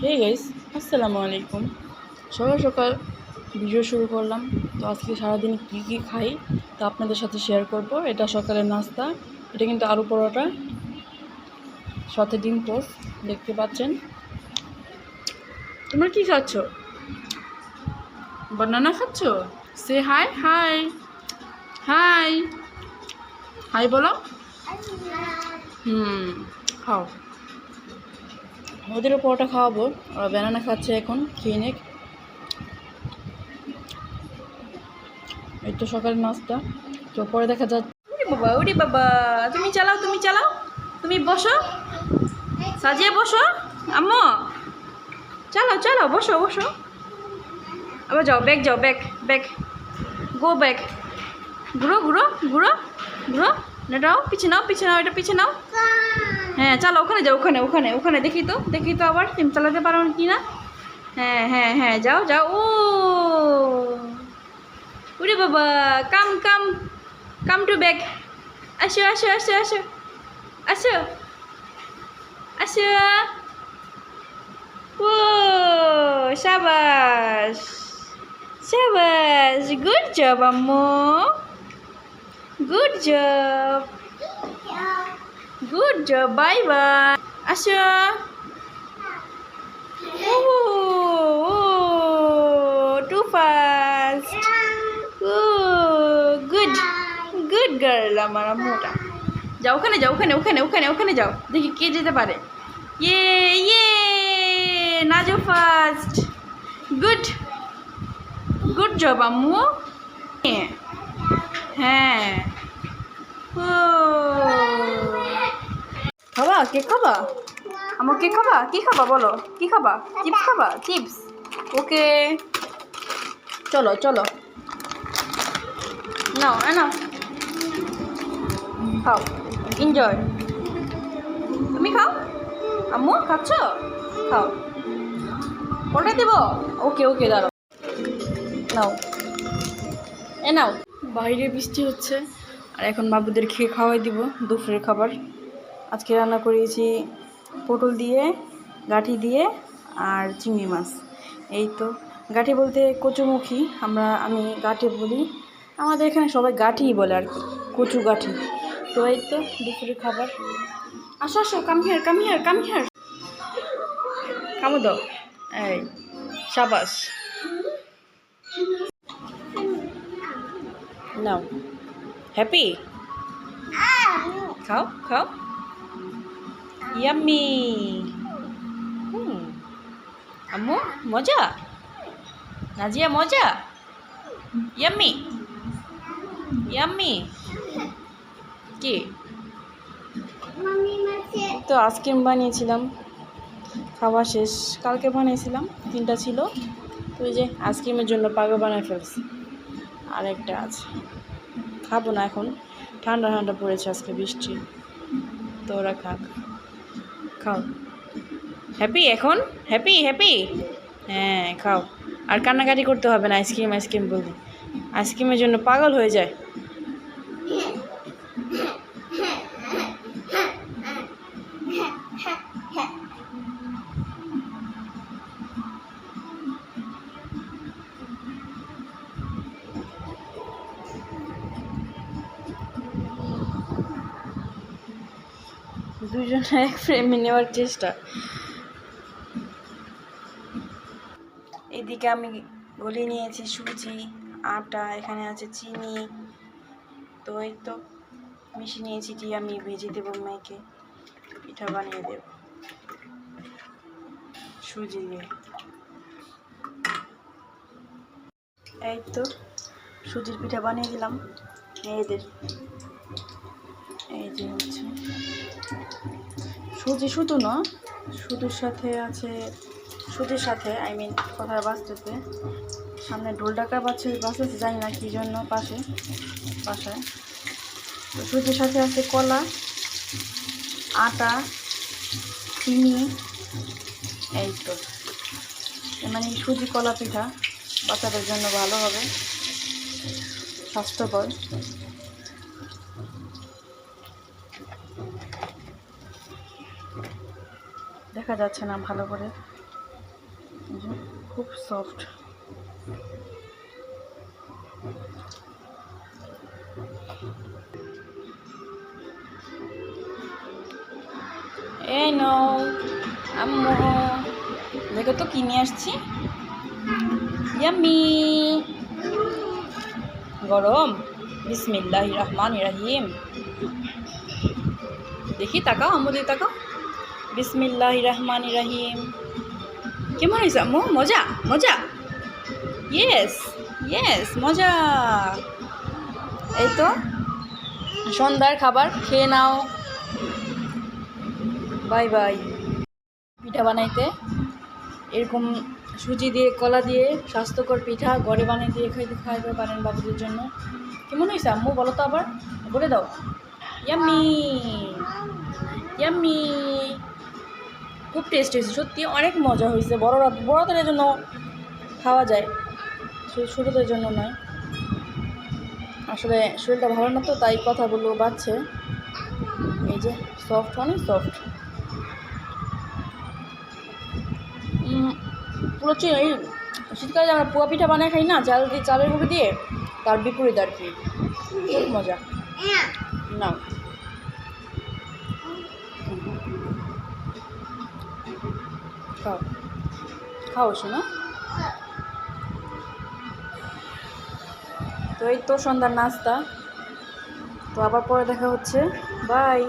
Hey guys আসসালামু আলাইকুম। সকাল সকাল ভিডিও শুরু করলাম। তো আজকে সারাদিন কী কী খাই তা আপনাদের সাথে শেয়ার করব। এটা সকালের নাস্তা এটা কিন্তু আলু পরোটা সাথে ডিম টোস্ট দেখতে পাচ্ছেন। তোমরা কি খাচ্ছ? বানানা খাচ্ছ? সে হাই হাই হাই হাই বলো। হুম খাও। ওদেরও পরোটা খাওয়াবো। ওরা ব্যানানা খাচ্ছে এখন খেয়ে এই তো সকালের নাস্তা। তো পরে দেখা যাচ্ছে বাবা ওরে বাবা, তুমি চালাও তুমি চালাও। তুমি বসো। সাজিয়ে বসো। আম্মু, চালাও চালাও, বসো বসো। আবার যাও ব্যাগ যাও ব্যাগ ব্যাগ গো ব্যাগ ঘুরো ঘুরো ঘুরো ঘুরো। এটাও পিছিয়ে নাও পিছিয়ে নাও, এটা পিছিয়ে নাও। হ্যাঁ চালো ওখানে যাও, ওখানে ওখানে ওখানে, দেখি তো দেখি তো আবার তুমি চালাতে পারো কি না হ্যাঁ হ্যাঁ হ্যাঁ যাও যাও, ও। ওরে বাবা কাম কাম কাম টু ব্যাগ আসো আসো আসো আসো আসো আসো। ও শাবাশ শাবাশ গুড জব আম্মু। Good job good job bye bye আসো too fast good good girl আমার আম্মুটা। যাও ওখানে যাও, ওখানে ওখানে ওখানে ওখানে যাও। দেখি কে যেতে পারে। ইয়ে ইয়ে। Najo first good good job আম্মু হ্যাঁ হ্যাঁ ও কে খাবা? আমার কে খাবা? কি খাবা বলো? কি খাবা? চিপস খাবা? চিপস। ওকে। চলো চলো। নাও নাও। খাও। এনজয় তুমি খাও? আম্মু, খাচ্ছ? খাও। ওটা দেব। ওকে ওকে, দাঁড়াও। নাও। এ নাও। বাইরে বৃষ্টি হচ্ছে, আর এখন বাবুদের খেয়ে খাওয়াই দিব, দুপুরের খাবার। আজকে রান্না করেছি পটল দিয়ে, গাঠি দিয়ে আর চিংড়ি মাছ। এই তো। গাঠি বলতে কচুমুখী। আমরা, আমি গাঠি বলি। আমাদের এখানে সবাই গাঠিই বলে আর কি, কচু গাঠি। তো এই তো, দুপুরের খাবার। আসো আসো কাম হিয়ার কাম হিয়ার দাও এই, সাবাস। নাও। হ্যাপি? খাও খাও। ইয়াম্মি হুম আম্মু মজা নাজিয়া মজা ইয়াম্মি ইয়াম্মি কি তো আইসক্রিম বানিয়েছিলাম। খাওয়া শেষ। কালকে বানিয়েছিলাম তিনটা ছিল। তো ওই যে আইসক্রিমের জন্য পাগল বানায় ফেলছি। আর একটা আছে। খাব না এখন। ঠান্ডা ঠান্ডা পড়েছে আজকে বৃষ্টি। তো ওরা খাক। খাও। হ্যাপি এখন? হ্যাপি হ্যাপি হ্যাঁ খাও। আর কান্নাকাটি করতে হবে না, আইসক্রিম আইসক্রিম বলতে আইসক্রিমের জন্য পাগল হয়ে যায়। দুজনে এক ফ্রেমে নেওয়ার চেষ্টা। এদিকে আমি গলিয়ে নিয়েছি সুজি আটা এখানে আছে, চিনি। তো এই তো মিশিয়ে নিয়েছি টি আমি ভেজে দেবো মেয়েকে পিঠা বানিয়ে দেব। সুজি দিয়ে। এই তো সুজির পিঠা বানিয়ে দিলাম। মেয়েদের। এই যে হচ্ছে। সুজি শুধু না সুজির সাথে আছে সুজির সাথে আই মিন কথার বাঁচতেছে। সামনে ঢোল ডাকা বাজছে বাঁচতেছে জানি না কী জন্য পাশে, বাসায়। তো সুজির সাথে আছে কলা, আটা, চিনি, এই তো। মানে সুজি কলা পিঠা, বাচ্চাদের জন্য ভালো হবে, স্বাস্থ্যকর। দেখা যাচ্ছে না ভালো করে। খুব সফট এই নো আম্মু। তো কিনে আসছি। গরম। বিসমিল্লাহ রহমান রাহিম। দেখি তাকাও, আম্মু দিয়ে তাকাও। বিসমিল্লাহ রহমান রাহিম। কেমন হয়েছে মো মজা? মজা? ইয়েস ইয়েস মজা। এই তো, সন্ধ্যার খাবার, খেয়ে নাও। Bye bye. পিঠা বানাইতে। এরকম সুজি দিয়ে, কলা দিয়ে, স্বাস্থ্যকর পিঠা ঘরে বানিয়ে দিয়ে খাইতে খাইতে পারেন বাবুদের জন্য। কেমন হয়েছে আম্মু? বলো তো আবার, বলে দাও। ইয়াম্মি ইয়াম্মি খুব টেস্ট হয়েছে, সত্যি অনেক মজা হয়েছে। বড়রা বড়দের জন্য খাওয়া যায় ছোটোদের জন্য নয়। আসলে শরীরটা ভালো না তো, তাই কথাগুলো বাড়ছে এই যে সফট অনেক সফট পুরো এই শীতকালে আমরা পোয়া পিঠা বানায় খাই না, চাল দিয়ে, চালের গুঁড়ো দিয়ে, তার বিপরীত আর কি। খুব মজা। না। খাও। খাও শোনো তো এই তো সন্ধ্যার নাস্তা। তো আবার পরে দেখা হচ্ছে। বাই।